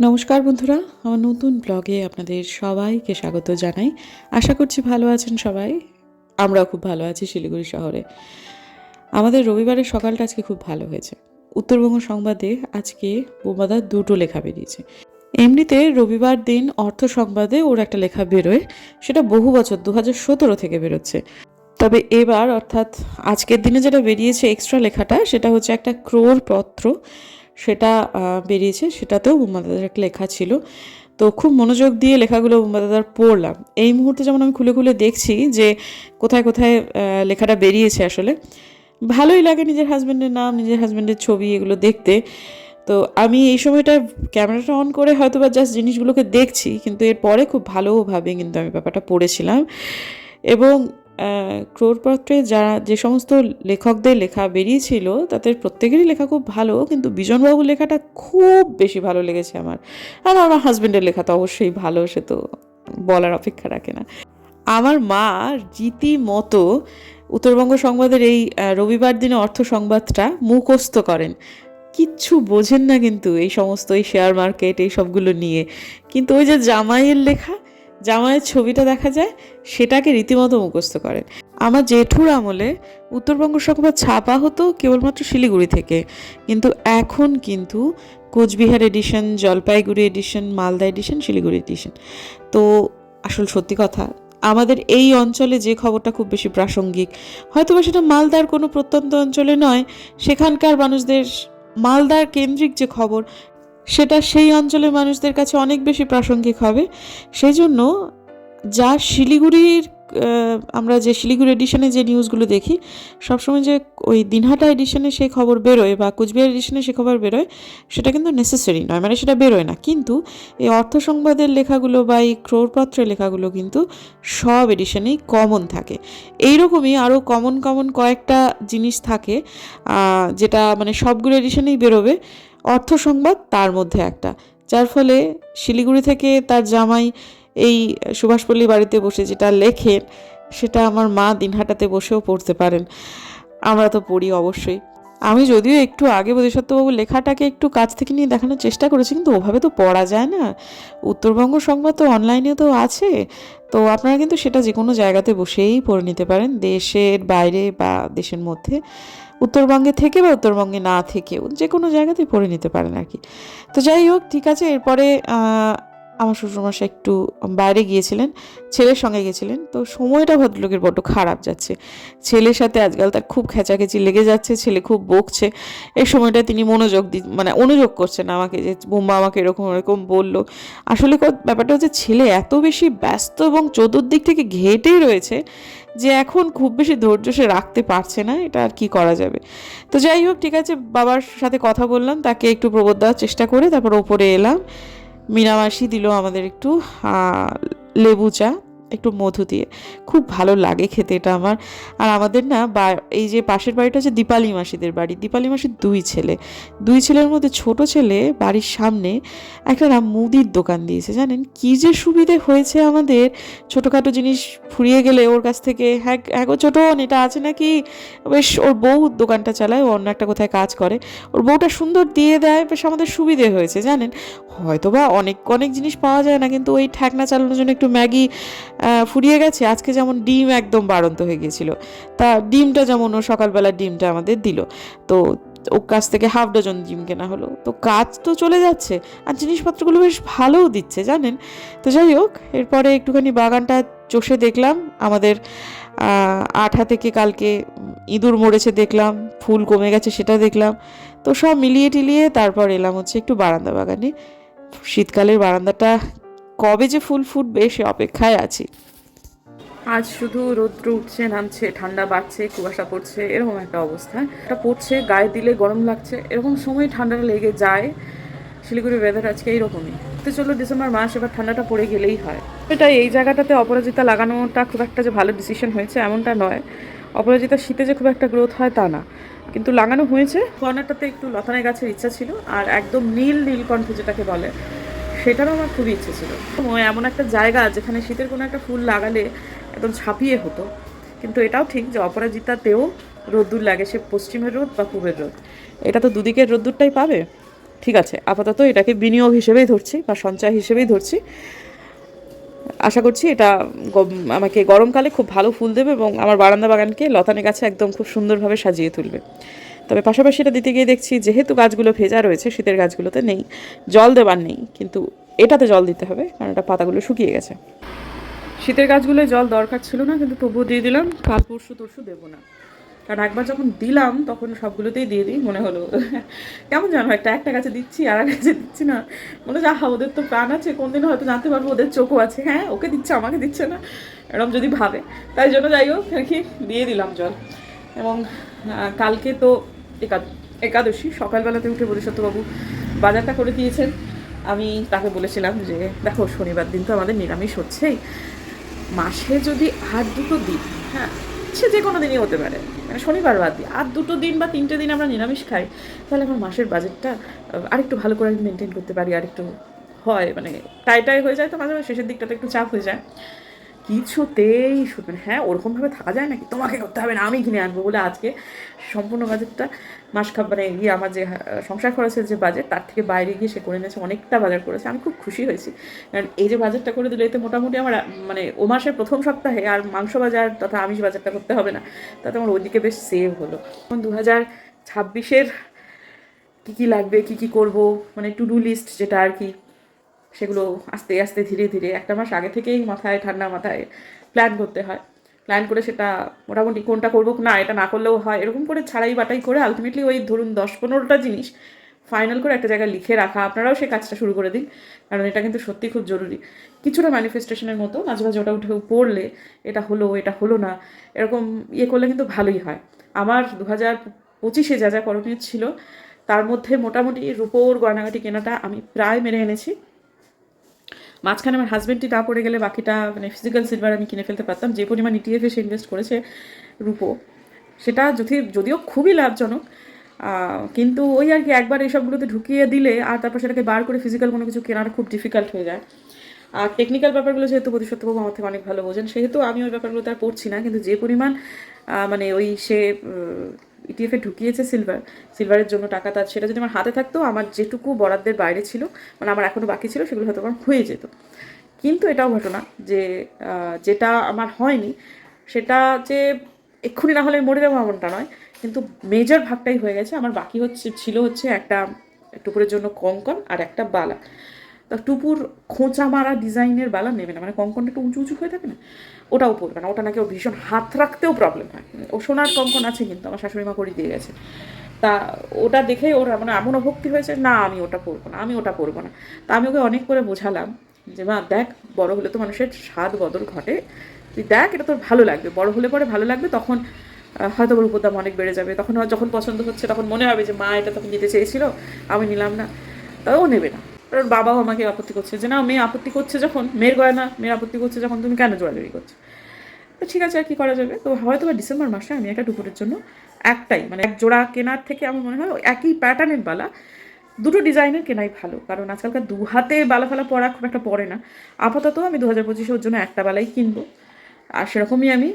নমস্কার বন্ধুরা, আমার নতুন ব্লগে আপনাদের সবাইকে স্বাগত জানাই। আশা করছি ভালো আছেন সবাই। আমরাও খুব ভালো আছি শিলিগুড়ি শহরে। আমাদের রবিবারের সকালটা আজকে খুব ভালো হয়েছে। উত্তরবঙ্গ সংবাদে আজকে বোমাদার দুটো লেখা বেরিয়েছে। এমনিতে রবিবার দিন অর্থ সংবাদে ওর একটা লেখা বেরোয়, সেটা বহু বছর দু হাজার সতেরো থেকে বেরোচ্ছে। তবে এবার অর্থাৎ আজকের দিনে যেটা বেরিয়েছে এক্সট্রা লেখাটা, সেটা হচ্ছে একটা ক্রোর পত্র সেটা বেরিয়েছে, সেটাতেও বোমাদাদার একটা লেখা ছিল। তো খুব মনোযোগ দিয়ে লেখাগুলো বোমাদাদার পড়লাম। এই মুহূর্তে যেমন আমি খুলে খুলে দেখছি যে কোথায় কোথায় লেখাটা বেরিয়েছে আসলে। ভালোই লাগে নিজের হাজব্যান্ডের নাম, নিজের হাজব্যান্ডের ছবি, এগুলো দেখতে। তো আমি এই সময়টা ক্যামেরাটা অন করে হয়তো বা জাস্ট জিনিসগুলোকে দেখছি, কিন্তু এরপরে খুব ভালোভাবে কিন্তু আমি ব্যাপারটা পড়েছিলাম। এবং ক্রোড়পত্রে যারা যে সমস্ত লেখকদের লেখা বেরিয়েছিল, তাদের প্রত্যেকেরই লেখা খুব ভালো, কিন্তু বিজনবাবুর লেখাটা খুব বেশি ভালো লেগেছে আমার। আর আমার হাজব্যান্ডের লেখা তো অবশ্যই ভালো, সে তো বলার অপেক্ষা রাখে না। আমার মা রীতিমতো উত্তরবঙ্গ সংবাদের এই রবিবার দিনে অর্থ সংবাদটা মুখস্থ করেন। কিচ্ছু বোঝেন না কিন্তু এই সমস্ত, এই শেয়ার মার্কেট এই সবগুলো নিয়ে। কিন্তু ওই যে জামাইয়ের লেখা জামাইয়ের ছবিটা দেখা যায়, সেটাকে রীতিমতো মুখস্থ করেন। আমার জেঠুর আমলে উত্তরবঙ্গ সংবাদ ছাপা হতো কেবলমাত্র শিলিগুড়ি থেকে। কিন্তু এখন কিন্তু Coochbehar edition Jalpaiguri edition Malda edition Siliguri edition তো আসল সত্যি কথা, আমাদের এই অঞ্চলে যে খবরটা খুব বেশি প্রাসঙ্গিক হয়তো বা সেটা মালদার কোনো প্রত্যন্ত অঞ্চলে নয়, সেখানকার মানুষদের মালদার কেন্দ্রিক যে খবর সেটা সেই অঞ্চলের মানুষদের কাছে অনেক বেশি প্রাসঙ্গিক হবে। সেই জন্য যা শিলিগুড়ির আমরা যে শিলিগুড়ি এডিশনে যে নিউজগুলো দেখি, সবসময় যে ওই দিনহাটা এডিশনে সেই খবর বেরোয় বা কুচবিহার এডিশনে সে খবর বেরোয়, সেটা কিন্তু নেসেসারি নয় মানে সেটা বেরোয় না। কিন্তু এই অর্থ সংবাদের লেখাগুলো বা এই ক্রোড়পত্রের লেখাগুলো কিন্তু সব এডিশনেই কমন থাকে। এইরকমই আরও কমন কমন কয়েকটা জিনিস থাকে যেটা মানে সবগুলো এডিশনেই বেরোবে। অর্থ সংবাদ তার মধ্যে একটা। যার ফলে শিলিগুড়ি থেকে তার জামাই এই সুভাষপল্লী বাড়িতে বসে যেটা লেখেন, সেটা আমার মা দিনহাটাতে বসেও পড়তে পারেন। আমরা তো পড়ি অবশ্যই। আমি যদিও একটু আগে বোধিসত্ত্ববাবু লেখাটাকে একটু কাছ থেকে নিয়ে দেখানোর চেষ্টা করেছি, কিন্তু ওভাবে তো পড়া যায় না। উত্তরবঙ্গ সংবাদ তো অনলাইনে তো আছে। তো আপনারা কিন্তু সেটা যে কোনো জায়গাতে বসেই পড়ে নিতে পারেন, দেশের বাইরে বা দেশের মধ্যে। উত্তরবঙ্গে থেকে বা উত্তরবঙ্গে না থেকেও যে কোনো জায়গাতেই পড়ে নিতে পারেন আর কি। তো যাই হোক, ঠিক আছে, এরপরে আমার শ্বশুরমশাই একটু বাইরে গিয়েছিলেন, ছেলের সঙ্গে গেছিলেন, তো সময়টা ভদ্রলোকের বড্ড খারাপ যাচ্ছে। ছেলের সাথে আজকাল তার খুব খেঁচাখেচি লেগে যাচ্ছে, ছেলে খুব বকছে। এই সময়টা তিনি মনোযোগ দি মানে অনুযোগ করছেন আমাকে যে বোম্বা আমাকে এরকম এরকম বলল। আসলে ব্যাপারটা হচ্ছে ছেলে এত বেশি ব্যস্ত এবং চতুর্দিক থেকে ঘেটেই রয়েছে যে, এখন খুব বেশি ধৈর্য সে রাখতে পারছে না, এটা আর কি করা যাবে? তো যাই হোক, ঠিক আছে, বাবার সাথে কথা বললাম, তাকে একটু প্রবোধ দেওয়ার চেষ্টা করে তারপর ওপরে এলাম। মিনামাসি দিল আমাদের একটু লেবু চা। একটু মধু দিয়ে। খুব ভালো লাগে খেতে এটা আমার। আর আমাদের না বা, এই যে পাশের বাড়িটা হচ্ছে দীপালি মাসিদের বাড়ি। দীপালি মাসির দুই ছেলে। দুই ছেলের মধ্যে ছোট ছেলে বাড়ির সামনে একটা না মুদির দোকান দিয়েছে, জানেন? কি যে সুবিধে হয়েছে আমাদের। ছোটোখাটো জিনিস ফুরিয়ে গেলে ওর কাছ থেকে হ্যাঁ হ্যাঁ গো ছোটন এটা আছে নাকি? বেশ, ওর বউ দোকানটা চালায়, ও অন্য একটা কোথায় কাজ করে। ওর বউটা সুন্দর দিয়ে দেয়, বেশ আমাদের সুবিধে হয়েছে, জানেন? হয়তো বা অনেক অনেক জিনিস পাওয়া যায় না, কিন্তু ওই ঠ্যাকনা চালানোর জন্য একটু ম্যাগি ফুরিয়ে গেছে, আজকে যেমন ডিম একদম বাড়ন্ত হয়ে গিয়েছিল, তা ডিমটা যেমন ও সকালবেলা ডিমটা আমাদের দিল, তো ওর কাছ থেকে হাফ ডজন ডিম কেনা হলো, তো কাজ তো চলে যাচ্ছে, আর জিনিসপত্রগুলো বেশ ভালোও দিচ্ছে, জানেন? তো যাই হোক, এরপরে একটুখানি বাগানটা চষে দেখলাম, আমাদের আঠা থেকে কালকে ইঁদুর মরেছে দেখলাম, ফুল কমে গেছে সেটা দেখলাম, তো সব মিলিয়ে টিলিয়ে তারপর এলাম হচ্ছে একটু বারান্দা বাগানে, শীতকালের বারান্দাটা কবে যে ফুল ফুটবে সে অপেক্ষায় আছি। আজ শুধু রৌদ্র উঠছে, নামছে, ঠান্ডা বাড়ছে, কুয়াশা পড়ছে, এরকম একটা অবস্থা। এটা পড়ছে, গায়ে দিলে গরম লাগছে, এরকম সময় ঠান্ডাটা লেগে যায়। শিলিগুড়ির ওয়েদার আজকে এইরকমই। তো চলো ডিসেম্বর মাস, এবার ঠান্ডাটা পড়ে গেলেই হয়। এটা এই জায়গাটাতে অপরাজিতা লাগানোটা খুব একটা যে ভালো ডিসিশন হয়েছে এমনটা নয়। অপরাজিতা শীতে যে খুব একটা গ্রোথ হয় তা না। কিন্তু লাগানো হয়েছে। কর্নারটাতে একটু লতানে গাছের ইচ্ছা ছিল, আর একদম নীল নীলকণ্ঠ যেটাকে বলে সেটারও আমার খুবই ইচ্ছে ছিল। এমন একটা জায়গা যেখানে শীতের কোনো একটা ফুল লাগালে একদম ছাপিয়ে হতো। কিন্তু এটাও ঠিক যে অপরাজিতাতেও রোদ্দুর লাগে, সে পশ্চিমের রোদ বা পূবের রোদ। এটা তো দুদিকের রোদ্দুরটাই পাবে। ঠিক আছে, আপাতত এটাকে বিনিয়োগ হিসেবেই ধরছি বা সঞ্চয় হিসেবেই ধরছি। আশা করছি এটা আমাকে গরমকালে খুব ভালো ফুল দেবে এবং আমার বারান্দা বাগানকে লতানে গাছে একদম খুব সুন্দরভাবে সাজিয়ে তুলবে। তবে পাশাপাশি এটা দিতে গিয়ে দেখছি যেহেতু গাছগুলো ভেজা রয়েছে, শীতের গাছগুলোতে নেই, জল দেবার নেই, কিন্তু এটাতে জল দিতে হবে, কারণ এটা পাতাগুলো শুকিয়ে গেছে। শীতের গাছগুলোয় জল দরকার ছিল না, কিন্তু তবুও দিয়ে দিলাম, কাল পরশু তরশু দেবো না। কারণ একবার যখন দিলাম, তখন সবগুলোতেই দিয়ে দিই, মনে হলো, কেমন জানো একটা একটা গাছে দিচ্ছি, আর এক গাছে দিচ্ছি না। মনে হচ্ছে আহা, ওদের তো প্রাণ আছে কোনদিন হয়তো জানতে পারব, ওদের চোখও আছে। হ্যাঁ ওকে দিচ্ছে, আমাকে দিচ্ছে না, এরকম যদি ভাবে। তাই জন্য যাই হোক, আর কি, দিয়ে দিলাম জল। এবং কালকে তো একাদশী, সকালবেলাতে উঠে বোধিসত্ত্ববাবু বাজারটা করে দিয়েছেন। আমি তাকে বলেছিলাম যে, দেখো, শনিবার দিন তো আমাদের নিরামিষ হচ্ছেই। মাসে যদি আর দুটো দিন হ্যাঁ সে যে কোনো দিনই হতে পারে। মানে শনিবার বাদ দিয়ে, আর দুটো দিন বা তিনটে দিন আমরা নিরামিষ খাই, তাহলে আমার মাসের বাজেটটা আরেকটু ভালো করে মেনটেন করতে পারি, আরেকটু হয়। মানে টাই টাই হয়ে যায় তো মাঝে মাঝে শেষের দিকটাতে একটু চাপ হয়ে যায়। কিছুতেই শুনবেন হ্যাঁ ওরকমভাবে থাকা যায় নাকি? তোমাকে করতে হবে না, আমি কিনে আনব বলে আজকে সম্পূর্ণ বাজেটটা মাস মানে গিয়ে আমার যে সংসার খরচের যে বাজেট, তার থেকে বাইরে গিয়ে সে করে নিয়েছে, অনেকটা বাজার করেছে। আমি খুব খুশি হয়েছি। কারণ এই যে বাজারটা করে দিলে, এতে মোটামুটি আমার মানে ও মাসের প্রথম সপ্তাহে আর মাংস বাজার তথা আমিষ বাজারটা করতে হবে না। তাতে আমার ওইদিকে বেশ সেভ হলো। এখন দু হাজার ছাব্বিশের কী কী লাগবে, কী কী করব মানে টু ডু লিস্ট যেটা আর কি সেগুলো আস্তে আস্তে ধীরে ধীরে একটা মাস আগে থেকেই মাথায়, ঠান্ডা মাথায় প্ল্যান করতে হয়। প্ল্যান করে সেটা মোটামুটি কোনটা করব না, এটা না করলেও হয়, এরকম করে ছাড়াই বাটাই করে আলটিমেটলি ওই ধরুন দশ পনেরোটা জিনিস ফাইনাল করে একটা জায়গায় লিখে রাখা, আপনারাও সেই কাজটা শুরু করে দিন। কারণ এটা কিন্তু সত্যি খুব জরুরি। কিছুটা ম্যানিফেস্টেশনের মতো মাঝে মাঝে ওটা উঠে পড়লে এটা হলো এটা হলো না, এরকম ইয়ে করলে কিন্তু ভালোই হয়। আমার দু হাজার পঁচিশে যা যা করণীয় ছিল, তার মধ্যে মোটামুটি রূপোর গয়নাগাটি কেনাটা আমি প্রায় মেরে এনেছি। মাঝখানে আমার হাজব্যান্ডটি না পড়ে গেলে বাকিটা মানে ফিজিক্যাল সিলভার আমি কিনে ফেলতে পারতাম। যে পরিমাণ ইটিএফে সে ইনভেস্ট করেছে রূপো, সেটা যদি, যদিও খুবই লাভজনক কিন্তু ওই আর কি একবার এইসবগুলোতে ঢুকিয়ে দিলে আর তারপর সেটাকে বার করে ফিজিক্যাল কোনো কিছু কেনাটা খুব ডিফিকাল্ট হয়ে যায়। আর টেকনিক্যাল ব্যাপারগুলো যেহেতু প্রতিশতবাবু আমার থেকে অনেক ভালো বোঝেন, সেহেতু আমি ওই ব্যাপারগুলো তার পড়ছি না, কিন্তু যে পরিমাণ মানে ওই সে ইটিএফে ঢুকিয়েছে সিলভার সিলভারের জন্য টাকা তার, সেটা যদি আমার হাতে থাকতো, আমার যেটুকু বরাদ্দের বাইরে ছিল মানে আমার এখনও বাকি ছিল, সেগুলো হয়তো আমার হয়ে যেত। কিন্তু এটাও ঘটনা যে যেটা আমার হয়নি, সেটা যে এক্ষুনি না হলে মরে যাব এমনটা নয়, কিন্তু মেজর ভাগটাই হয়ে গেছে। আমার বাকি হচ্ছে, ছিল হচ্ছে একটা টুপুরের জন্য কঙ্কন আর একটা বালা। তা টুপুর খোঁচা মারা ডিজাইনের বেলা নেবে না মানে কঙ্কনটা একটু উঁচু উঁচু হয়ে থাকে না? ওটাও পরবে না, ওটা নাকি ওর ভীষণ হাত রাখতেও প্রবলেম হয়। ও সোনার কঙ্কন আছে কিন্তু, আমার শাশুড়ি মা করে দিয়ে গেছে। তা ওটা দেখেই ওর মানে এমন অভক্তি হয়েছে, না, আমি ওটা পরবো না, আমি ওটা পরবো না। তা আমি ওকে অনেক করে বোঝালাম যে, মা, দেখ, বড় হলে তো মানুষের স্বাদ বদল ঘটে। তুই দেখ, এটা তোর ভালো লাগবে। বড় হলে পরে ভালো লাগবে, তখন হয়তো ওর উপর দাম অনেক বেড়ে যাবে। তখন যখন পছন্দ হচ্ছে, তখন মনে হবে যে, মা, এটা তখন নিতে চেয়েছিল, আমি নিলাম না। তাও ও নেবে না। কারণ বাবাও আমাকে আপত্তি করছে যে, না, মেয়ে আপত্তি করছে যখন, মেয়ের গয়না, মেয়ের আপত্তি করছে যখন, তুমি কেন জোয়াজুরি করছ? তো ঠিক আছে, আর কি করা যাবে? তো হয়তো বা ডিসেম্বর মাসে আমি একটা দুপুরের জন্য একটাই মানে এক জোড়া কেনার থেকে আমার মনে হয় একই প্যাটার্নের বালা, দুটো ডিজাইনের কেনাই ভালো। কারণ আজকালকার দু হাতে বালা ফালা পরা খুব একটা পড়ে না। আপাতত আমি দু হাজার পঁচিশে ওর জন্য একটা বালাই কিনবো। আর সেরকমই আমি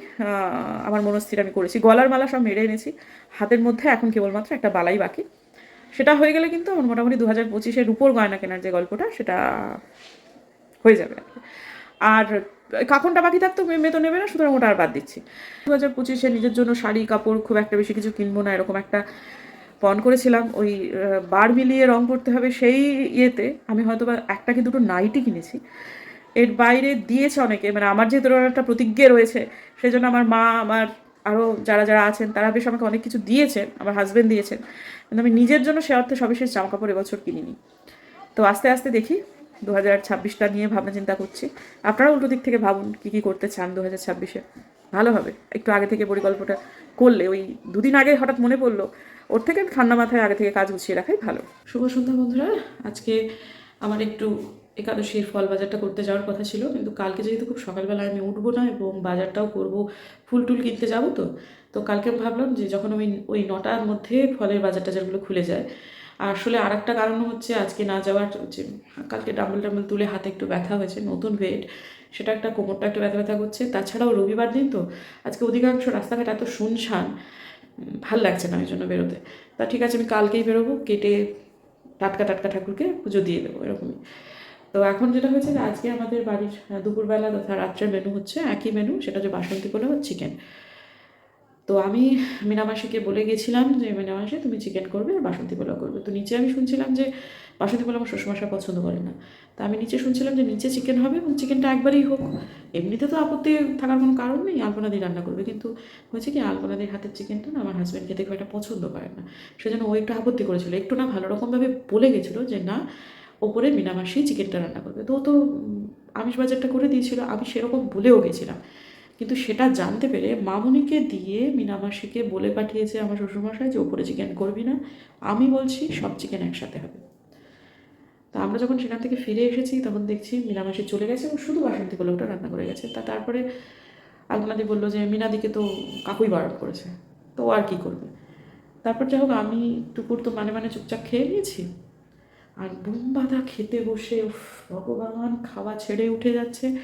আমার মনস্থির আমি করেছি। গলার মালা সব মেরে এনেছি। হাতের মধ্যে এখন কেবলমাত্র একটা বালাই বাকি। সেটা হয়ে গেলে কিন্তু আমার মোটামুটি দু হাজার পঁচিশের উপর গয়না কেনার যে গল্পটা, সেটা হয়ে যাবে আর কি। আর কাপড়টা বাকি থাকতো মেয়ে তো নেবে না, সুতরাং ওটা আর বাদ দিচ্ছি। দু হাজার পঁচিশে নিজের জন্য শাড়ি, কাপড় খুব একটা বেশি কিছু কিনবো না, এরকম একটা পণ করেছিলাম। ওই বার মিলিয়ে রং করতে হবে সেই ইয়েতে আমি হয়তো বা একটা কি দুটো নাইটি কিনেছি। এর বাইরে দিয়েছে অনেকে মানে আমার যেহেতু একটা প্রতিজ্ঞা রয়েছে সেই জন্য আমার মা, আমার আরও যারা যারা আছেন, তারা বেশ আমাকে অনেক কিছু দিয়েছেন, আমার হাজব্যান্ড দিয়েছেন। কিন্তু আমি নিজের জন্য সে অর্থে সবিশেষ জামা কাপড় এবছর কিনিনি। তো আস্তে আস্তে দেখি, দু হাজার ছাব্বিশটা নিয়ে ভাবনা চিন্তা করছি। আপনারা উল্টো দিক থেকে ভাবুন কী কী করতে চান দু হাজার ছাব্বিশে। ভালো হবে, একটু আগে থেকে পরিকল্পনা করলে, ওই দুদিন আগে হঠাৎ মনে পড়ল, ওর থেকে ঠান্ডা মাথায় আগে থেকে কাজ গুছিয়ে রাখাই ভালো। শুভ সন্ধ্যা বন্ধুরা, আজকে আমার একটু একাদশীর ফল বাজারটা করতে যাওয়ার কথা ছিল, কিন্তু কালকে যেহেতু খুব সকালবেলা আমি উঠবো না এবং বাজারটাও করব, ফুল টুল কিনতে যাব তো তো কালকে আমি ভাবলাম যে যখন ওই ওই নটার মধ্যে ফলের বাজার টাজারগুলো খুলে যায়, আসলে আর একটা কারণ হচ্ছে আজকে না যাওয়ার হচ্ছে কালকে ডাম্বল টাম্বল তুলে হাতে একটু ব্যথা হয়েছে, নতুন ওয়েট সেটা একটা কোমরটা একটু ব্যথা ব্যথা করছে, তাছাড়াও রবিবার দিন তো, আজকে অধিকাংশ রাস্তাঘাট এত শুনশান, ভালো লাগছে না ওই জন্য বেরোতে, তা ঠিক আছে আমি কালকেই বেরোবো, কেটে টাটকা টাটকা ঠাকুরকে পুজো দিয়ে দেবো, এরকমই। তো এখন যেটা হয়েছে আজকে আমাদের বাড়ির দুপুরবেলা তথা রাত্রের মেনু হচ্ছে একই মেনু সেটা হচ্ছে বাসন্তী পোলাও চিকেন তো আমি মিনামাসিকে বলে গেছিলাম যে, মিনামাসি, তুমি চিকেন করবে আর বাসন্তী পোলাও করবে। তো নিচে আমি শুনছিলাম যে, বাসন্তী পোলাও আমার শ্বশুরমশাই পছন্দ করে না। তা আমি নিচে শুনছিলাম যে, নিচে চিকেন হবে এবং চিকেনটা একবারই হোক। এমনিতে তো আপত্তি থাকার কোনো কারণ নেই আলপনাদি রান্না করবে। কিন্তু হয়েছে কি আলপনাদির হাতের চিকেনটা না আমার হাজব্যান্ড খেতে খুব একটা পছন্দ করে না। সেজন্য ও একটু আপত্তি করেছিল। একটু না ভালো রকমভাবে বলে গেছিল যে, না ওপরে মিনামাসি চিকেনটা রান্না করবে। তো তো আমিষ বাজারটা করে দিয়েছিল, আমি সেরকম বলেও গেছিলাম। কিন্তু সেটা জানতে পেরে মামুনিকে দিয়ে মিনামাসিকে বলে পাঠিয়েছে আমার শ্বশুরমশাই যে, ওপরে চিকেন করবি না, আমি বলছি সব চিকেন একসাথে হবে। তা আমরা যখন সেখান থেকে ফিরে এসেছি, তখন দেখছি মিনামাসি চলে গেছে এবং শুধু বাসন্তী পোলাওটা রান্না করে গেছে। তা তারপরে আলপনাদি বলল যে, মিনাদিকে তো কাকুই বারণ করেছে, তো আর কি করবে? তারপর যাই হোক, আমি টুকুর তো মানে মানে চুপচাপ খেয়ে নিয়েছি। আর বুমবাদা খেতে বসে ভগবান, খাওয়া ছেড়ে উঠে যাচ্ছে।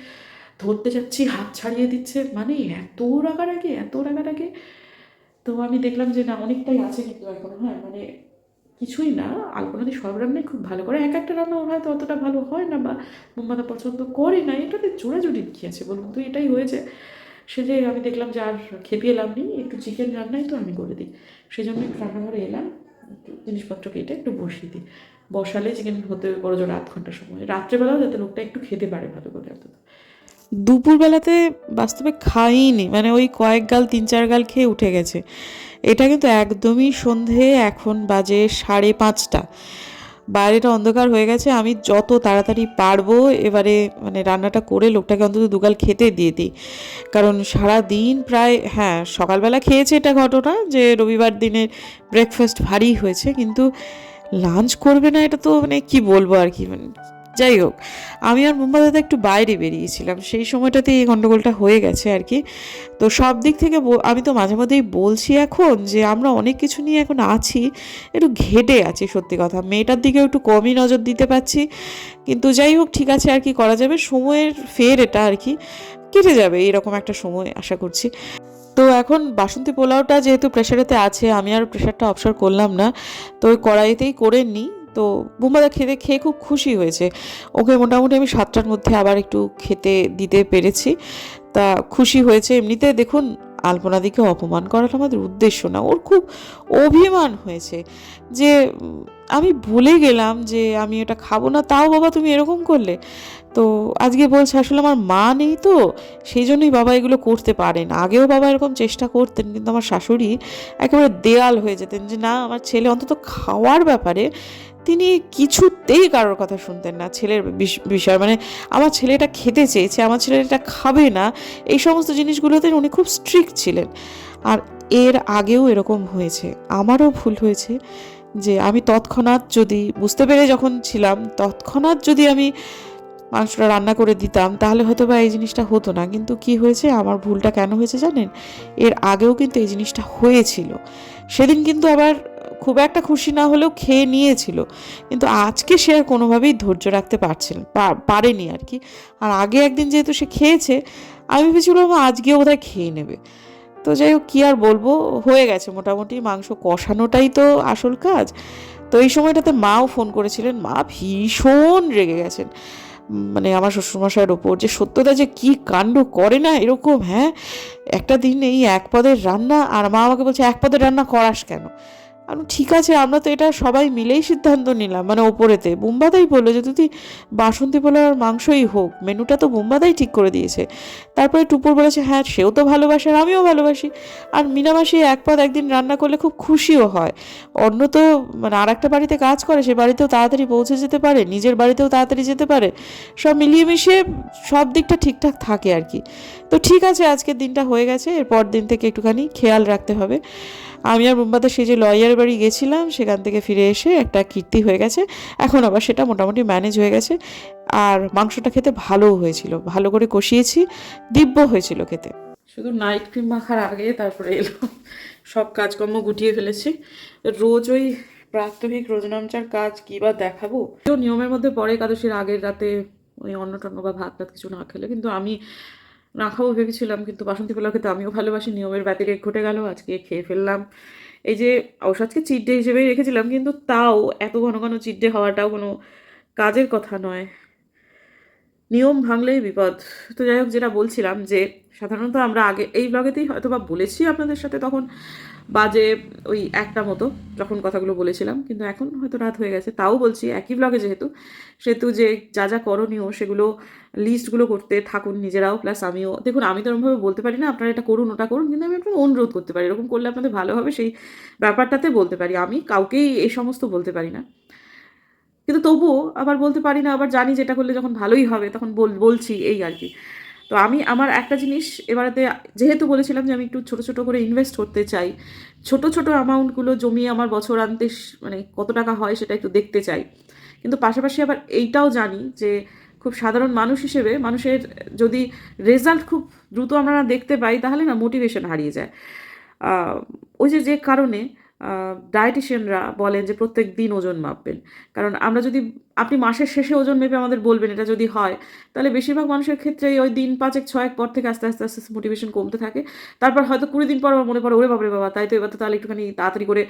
ধরতে যাচ্ছি, হাত ছাড়িয়ে দিচ্ছে। মানে এত রাগারাগি এত রাগারাগি। তো আমি দেখলাম যে না, অনেকটাই আছে কিন্তু এখন হ্যাঁ মানে কিছুই না। আলপনাদি সব রান্নাই খুব ভালো করে। এক একটা রান্না ওর হয়তো অতটা ভালো হয় না বা মোম্মাদা পছন্দ করে না। এটাতে জোড়াজুড়ি কী আছে বলুন তো? এটাই হয়েছে। সে যে আমি দেখলাম যে আর খেপিয়ে লাভ নেই, একটু চিকেন রান্নাই তো আমি করে দিই। সেই জন্য একটু রান্নাঘরে এলাম, একটু জিনিসপত্র কেটে একটু বসিয়ে দিই। বসালে চিকেন হতে বড় জোর আধ ঘণ্টা সময়। রাত্রেবেলাও যাতে লোকটা একটু খেতে পারে ভালো করে অন্তত দুপুরবেলাতে বাস্তবে খাইনি মানে ওই কয়েক গাল, তিন চার গাল খেয়ে উঠে গেছে। এটা কিন্তু একদমই সন্ধে, এখন বাজে সাড়ে পাঁচটা। বাইরেটা অন্ধকার হয়ে গেছে, আমি যত তাড়াতাড়ি পারব এবারে মানে রান্নাটা করে লোকটাকে অন্তত দুগাল খেতে দিয়ে দিই। কারণ সারা দিন প্রায় হ্যাঁ সকালবেলা খেয়েছে এটা ঘটনা যে রবিবার দিনের ব্রেকফাস্ট ভারী হয়েছে, কিন্তু লাঞ্চ করবে না এটা তো মানে কি বলব আর কি মানে যাই হোক, আমি আর মুম্বা দাদা একটু বাইরে বেরিয়েছিলাম, সেই সময়টাতে এই গণ্ডগোলটা হয়ে গেছে আর কি। তো সব দিক থেকে আমি তো মাঝে মধ্যেই বলছি এখন যে আমরা অনেক কিছু নিয়ে এখন আছি, একটু ঘেটে আছি সত্যি কথা। মেয়েটার দিকেও একটু কমই নজর দিতে পারছি, কিন্তু যাই হোক, ঠিক আছে আর কি, করা যাবে। সময়ের ফের এটা আর কি, কেটে যাবে, এরকম একটা সময় আশা করছি। তো এখন বাসন্তী পোলাওটা যেহেতু প্রেশারেতে আছে, আমি আর প্রেশারটা অবসর করলাম না। তো ওই কড়াইতেই করে নিই। তো বুম্বাদা খেতে খেয়ে খুব খুশি হয়েছে। ওকে মোটামুটি আমি সাতটার মধ্যে আবার একটু খেতে দিতে পেরেছি। তা খুশি হয়েছে। এমনিতে দেখুন, আলপনাদিকে অপমান করাটা আমাদের উদ্দেশ্য না। ওর খুব অভিমান হয়েছে যে আমি ভুলে গেলাম যে, আমি এটা খাব না। তাও বাবা তুমি এরকম করলে? তো আজকে বলছে, আসলে আমার মা নেই তো সেই জন্যই বাবা এগুলো করতে পারেন আগেও বাবা এরকম চেষ্টা করতেন, কিন্তু আমার শাশুড়ি একেবারে দেয়াল হয়ে যেতেন যে, না, আমার ছেলে অন্তত খাওয়ার ব্যাপারে তিনি কিছুতেই কারোর কথা শুনতেন না। ছেলের বিষ- বিষয় মানে আমার ছেলে এটা খেতে চেয়েছে, আমার ছেলে এটা খাবে না, এই সমস্ত জিনিসগুলোতে উনি খুব স্ট্রিক্ট ছিলেন। আর এর আগেও এরকম হয়েছে, আমারও ভুল হয়েছে যে, আমি তৎক্ষণাৎ যদি, বুঝতে পেরে যখন ছিলাম, তৎক্ষণাৎ যদি আমি মাংসটা রান্না করে দিতাম, তাহলে হয়তো বা এই জিনিসটা হতো না। কিন্তু কি হয়েছে? আমার ভুলটা কেন হয়েছে জানেন? এর আগেও কিন্তু এই জিনিসটা হয়েছিল। সেদিন কিন্তু আবার খুব একটা খুশি না হলেও খেয়ে নিয়েছিল। কিন্তু আজকে সে আর কোনোভাবেই ধৈর্য রাখতে পারছিল পারেনি আর কি। আর আগে একদিন যেহেতু সে খেয়েছে, আমি ভেবেছিলাম আজকে বোধহয় খেয়ে নেবে। তো যাই হোক, কী আর বলব? হয়ে গেছে মোটামুটি। মাংস কষানোটাই তো আসল কাজ। তো এই সময়টাতে মাও ফোন করেছিলেন। মা ভীষণ রেগে গেছেন। মানে আমার শ্বশুরমশাইয়ের ওপর যে সত্যতা যে কি কাণ্ড করে না এরকম হ্যাঁ? একটা দিন এই এক পদের রান্না আর মা আমাকে বলছে, এক পদের রান্না করাস কেন? আমি ঠিক আছে, আমরা তো এটা সবাই মিলেই সিদ্ধান্ত নিলাম। মানে ওপরেতে। বুম্বাদাই বলল যে তুই বাসন্তী পোলার মাংসই হোক। মেনুটা তো বুম্বাদাই ঠিক করে দিয়েছে। তারপরে টুপুর বলেছে হ্যাঁ সেও তো ভালোবাসে আর আমিও ভালোবাসি। আর মিনামাসি এক পদ একদিন রান্না করলে খুব খুশিও হয়। অন্য তো মানে আর একটা বাড়িতে কাজ করে, সে বাড়িতেও তাড়াতাড়ি পৌঁছে যেতে পারে, নিজের বাড়িতেও তাড়াতাড়ি যেতে পারে। সব মিলিয়ে মিশিয়ে সব দিকটা ঠিকঠাক থাকে আর কি। তো ঠিক আছে, আজকের দিনটা হয়ে গেছে। এরপর দিন থেকে একটুখানি খেয়াল রাখতে হবে। আমি আর মুম্বাতে, সেই যে লয়ার বাড়ি গেছিলাম, সেখান থেকে ফিরে এসে একটা কীর্তি হয়ে গেছে। এখন আবার সেটা মোটামুটি ম্যানেজ হয়ে গেছে। আর মাংসটা খেতে ভালোও হয়েছিল, ভালো করে কষিয়েছি, দিব্য হয়েছিল খেতে। শুধু নাইট ক্রিম মাখার আগে তারপরে এলো। সব কাজকর্ম গুটিয়ে ফেলেছি। রোজ ওই প্রাত্যহিক রোজনামচার কাজ কী বা দেখাবো? নিয়মের মধ্যে পরে একাদশীর আগের রাতে ওই অন্ন টন্ন বা ভাত টাত কিছু না খেলে, কিন্তু আমি না খাব ভেবেছিলাম, কিন্তু বাসন্তী পোলাও খেতে আমিও ভালোবাসি, নিয়মের ব্যতিরেক ঘটে গেল, আজকে খেয়ে ফেললাম। এই যে আজকে চিট ডে হিসেবেই রেখেছিলাম, কিন্তু তাও এত ঘন ঘন চিট ডে হওয়াটাও কোনো কাজের কথা নয়। নিয়ম ভাঙলেই বিপদ। তো যাই হোক, যেটা বলছিলাম যে, সাধারণত আমরা আগে এই ব্লগেতেই হয়তো বা বলেছি আপনাদের সাথে তখন বাজে ওই একটা মতো যখন কথাগুলো বলেছিলাম। কিন্তু এখন হয়তো রাত হয়ে গেছে, তাও বলছি একই ব্লগে যেহেতু। সেহেতু যে যা যা করণীয় সেগুলো লিস্টগুলো করতে থাকুন নিজেরাও প্লাস আমিও। দেখুন, আমি তো এরকমভাবে বলতে পারি না, আপনারা এটা করুন, ওটা করুন, কিন্তু আমি আপনাকে অনুরোধ করতে পারি। এরকম করলে আপনাদের ভালো হবে, সেই ব্যাপারটাতে বলতে পারি। আমি কাউকেই এই সমস্ত বলতে পারি না। কিন্তু তবুও আবার বলতে পারি না, আবার জানি যেটা করলে যখন ভালোই হবে, তখন বল, বলছি এই আর কি। তো আমি আমার একটা জিনিস এবারেতে যেহেতু বলেছিলাম যে আমি একটু ছোট ছোট করে ইনভেস্ট করতে চাই, ছোট ছোট অ্যামাউন্টগুলো জমিয়ে আমার বছর আনতে মানে কত টাকা হয় সেটা একটু দেখতে চাই। কিন্তু পাশাপাশি আবার এইটাও জানি যে খুব সাধারণ মানুষ হিসেবে মানুষের যদি রেজাল্ট খুব দ্রুত আমরা দেখতে পাই তাহলে না মোটিভেশন হারিয়ে যায়। ওই যে যে কারণে ডায়েটিশিয়ানরা বলেন যে প্রত্যেক দিন ওজন মাপবেন। কারণ আমরা যদি, আপনি মাসের শেষে ওজন মেপে আমাদের বলবেন এটা যদি হয়, তাহলে বেশিরভাগ মানুষের ক্ষেত্রে ওই দিন পাঁচেক, ছয়েক পর থেকে আস্তে আস্তে আস্তে মোটিভেশন কমতে থাকে। তারপর হয়তো কুড়ি দিন পর আমার মনে পড়ে, ওরে বাবারে বাবা, তাই তো এবার তো তাহলে একটুখানি তাড়াতাড়ি করে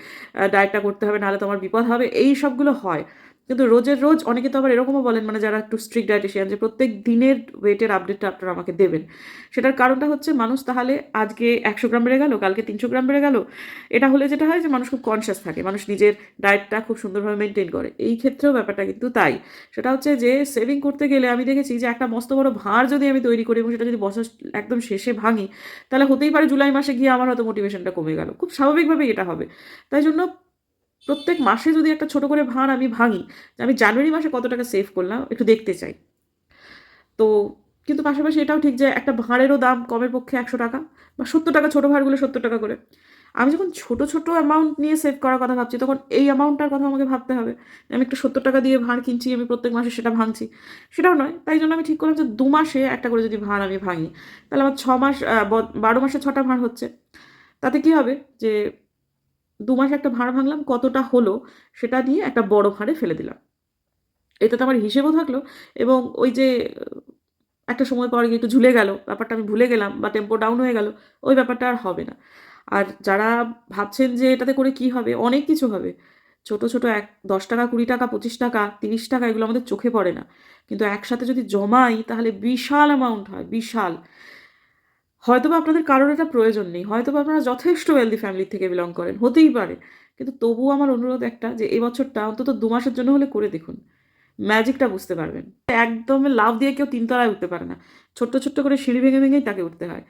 ডায়েটটা করতে হবে, নাহলে তো আমার বিপদ হবে। এই সবগুলো হয়। কিন্তু রোজের রোজ অনেকে তো আবার এরকমও বলেন মানে যারা একটু স্ট্রিক্ট ডায়েটিশিয়ান যে প্রত্যেক দিনের ওয়েটের আপডেটটা আপনারা আমাকে দেবেন। সেটার কারণটা হচ্ছে মানুষ তাহলে আজকে একশো গ্রাম বেড়ে গেল, কালকে তিনশো গ্রাম বেড়ে গেল। এটা হলে যেটা হয় যে মানুষ খুব কনসিয়াস থাকে, মানুষ নিজের ডায়েটটা খুব সুন্দরভাবে মেনটেন করে। এই ক্ষেত্রেও ব্যাপারটা কিন্তু তাই। সেটা হচ্ছে যে সেভিং করতে গেলে আমি দেখেছি যে একটা মস্ত বড় ভাঁড় যদি আমি তৈরি করি এবং সেটা যদি বছর একদম শেষে ভাঙি, তাহলে হতেই পারে জুলাই মাসে গিয়ে আমার হয়তো মোটিভেশনটা কমে গেল। খুব স্বাভাবিকভাবেই এটা হবে। তাই জন্য প্রত্যেক মাসে যদি একটা ছোট করে ভাঁড় আমি ভাঙি, যে আমি জানুয়ারি মাসে কত টাকা সেভ করলাম, একটু দেখতে চাই। তো কিন্তু পাশাপাশি এটাও ঠিক যে একটা ভাঁড়েরও দাম কমের পক্ষে একশো টাকা বা সত্তর টাকা, ছোটো ভাঁড়গুলো সত্তর টাকা করে। আমি যখন ছোট ছোট অ্যামাউন্ট নিয়ে সেভ করার কথা ভাবছি, তখন এই অ্যামাউন্টটার কথা আমাকে ভাবতে হবে। আমি একটা সত্তর টাকা দিয়ে ভাঁড় কিনছি, আমি প্রত্যেক মাসে সেটা ভাঙছি। সেটাও নয়, তাই জন্য আমি ঠিক করলাম যে দু মাসে একটা করে যদি ভাঁড় আমি ভাঙি, তাহলে আমার ছ মাস বারো মাসে ছটা ভাঁড় হচ্ছে। তাতে কি হবে? যে দু মাসে একটা ভাঁড় ভাঙলাম, কতটা হলো সেটা নিয়ে একটা বড় ভাঁড়ে ফেলে দিলাম। এটাতে আমার হিসেবও থাকল এবং ওই যে, একটা সময় পরে গিয়ে একটু ঝুলে গেল, ব্যাপারটা আমি ভুলে গেলাম বা টেম্পো ডাউন হয়ে গেল, ওই ব্যাপারটা আর হবে না। আর যারা ভাবছেন যে এটাতে করে কি হবে, অনেক কিছু হবে। ছোট ছোট এক দশ টাকা, কুড়ি টাকা, পঁচিশ টাকা, তিরিশ টাকা এগুলো আমাদের চোখে পড়ে না। কিন্তু একসাথে যদি জমাই তাহলে বিশাল অ্যামাউন্ট হয়, বিশাল। হয়তো বা আপনাদের কারোর এটা প্রয়োজন নেই হয়তো বা আপনারা যথেষ্ট ওয়েলদি ফ্যামিলি থেকে বিলং করেন, হতেই পারে। কিন্তু তবুও আমার অনুরোধ একটা যে এবছরটা অন্তত দু মাসের জন্য হলে করে দেখুন। ম্যাজিকটা বুঝতে পারবেন। একদম লাভ দিয়ে কেউ তিনতলায় উঠতে পারে না। ছোট্ট ছোট্ট করে সিঁড়ি ভেঙে ভেঙেই তাকে উঠতে হয়।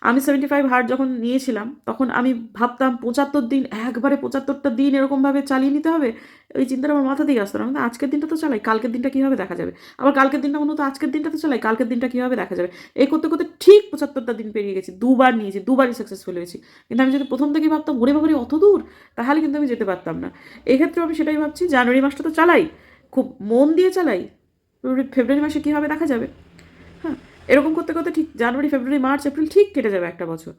আমি সেভেন্টি ফাইভ হার্ট যখন নিয়েছিলাম, তখন আমি ভাবতাম পঁচাত্তর দিন, একবারে পঁচাত্তরটা দিন এরকমভাবে চালিয়ে নিতে হবে। ওই চিন্তাটা আমার মাথা দিয়ে আসতো না। আজকের দিনটা তো চালাই, কালকের দিনটা কীভাবে দেখা যাবে? আবার কালকের দিনটা মনে হতো, আজকের দিনটা তো চালাই, কালকের দিনটা কীভাবে দেখা যাবে? এই করতে করতে ঠিক পঁচাত্তরটা দিন পেরিয়ে গেছি। দুবার নিয়েছি, দুবারই সাকসেসফুল হয়েছি। কিন্তু আমি যদি প্রথম থেকেই ভাবতাম, ওরে বাবারে, অত দূর? তাহলে কিন্তু আমি যেতে পারতাম না। এক্ষেত্রে আমি সেটাই ভাবছি, জানুয়ারি মাসটা তো চালাই। খুব মন দিয়ে চালাই, ফেব্রুয়ারি- মাসে কী হবে দেখা যাবে? হ্যাঁ এরকম করতে করতে ঠিক জানুয়ারি, ফেব্রুয়ারি, মার্চ, এপ্রিল ঠিক কেটে যাবে একটা বছর।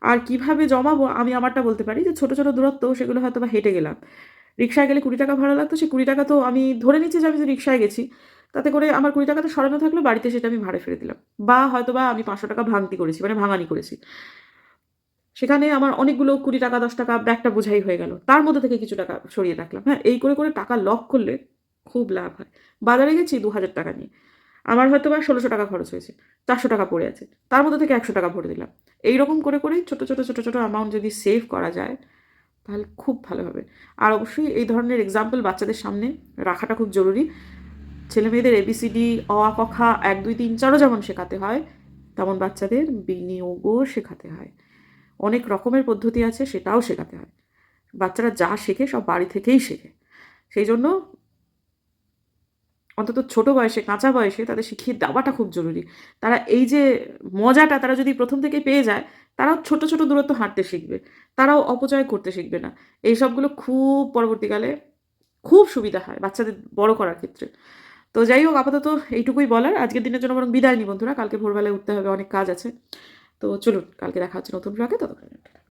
আর কীভাবে জমাবো আমি আমারটা বলতে পারি যে ছোটো ছোটো দূরত্ব সেগুলো হয়তো বা হেঁটে গেলাম। রিক্সায় গেলে কুড়ি টাকা ভাড়া লাগতো, সেই কুড়ি টাকা তো আমি ধরে নিচ্ছি যে আমি যে রিক্সায় গেছি, তাতে করে আমার কুড়ি টাকাটা সরানো থাকল, বাড়িতে সেটা আমি ভাড়া ফেলে দিলাম। বা হয়তো বা আমি পাঁচশো টাকা ভাঙতি করেছি মানে ভাঙানি করেছি। সেখানে আমার অনেকগুলো কুড়ি টাকা, দশ টাকা ব্যাগটা বোঝাই হয়ে গেল। তার মধ্যে থেকে কিছু টাকা সরিয়ে রাখলাম। হ্যাঁ এই করে করে টাকা লক করলে খুব লাভ হয়। বাজারে গেছি দু হাজার টাকা নিয়ে। আমার হয়তো বা ষোলোশো টাকা খরচ হয়েছে, চারশো টাকা পড়ে আছে। তার মধ্যে থেকে একশো টাকা ভরে দিলাম। এই রকম করে, করেই ছোটো ছোটো ছোটো ছোটো অ্যামাউন্ট যদি সেভ করা যায়, তাহলে খুব ভালো হবে। আর অবশ্যই এই ধরনের এক্সাম্পল বাচ্চাদের সামনে রাখাটা খুব জরুরি। ছেলে মেয়েদের এবিসিডি অ, আ, ক, খ, এক, দুই, তিন, চারও যেমন শেখাতে হয়, তেমন বাচ্চাদের বিনিয়োগও শেখাতে হয়। অনেক রকমের পদ্ধতি আছে, সেটাও শেখাতে হয়। বাচ্চারা যা শেখে সব বাড়ি থেকেই শেখে। সেই জন্য অন্তত ছোট বয়সে, কাঁচা বয়সে তাদের শিখিয়ে দেওয়াটা খুব জরুরি। তারা এই যে মজাটা তারা যদি প্রথম থেকে পেয়ে যায়, তারাও ছোট ছোট দূরত্ব হাঁটতে শিখবে। তারাও অপচয় করতে শিখবে না। এই সবগুলো খুব পরবর্তীকালে খুব সুবিধা হয় বাচ্চাদের বড় করার ক্ষেত্রে। তো যাই হোক, আপাতত এইটুকুই বলার। আজকের দিনের জন্য বরং বিদায় নি বন্ধুরা। কালকে ভোরবেলায় উঠতে হবে, অনেক কাজ আছে। তো চলুন, কালকে দেখা হচ্ছে নতুন ব্লগে ততক্ষণ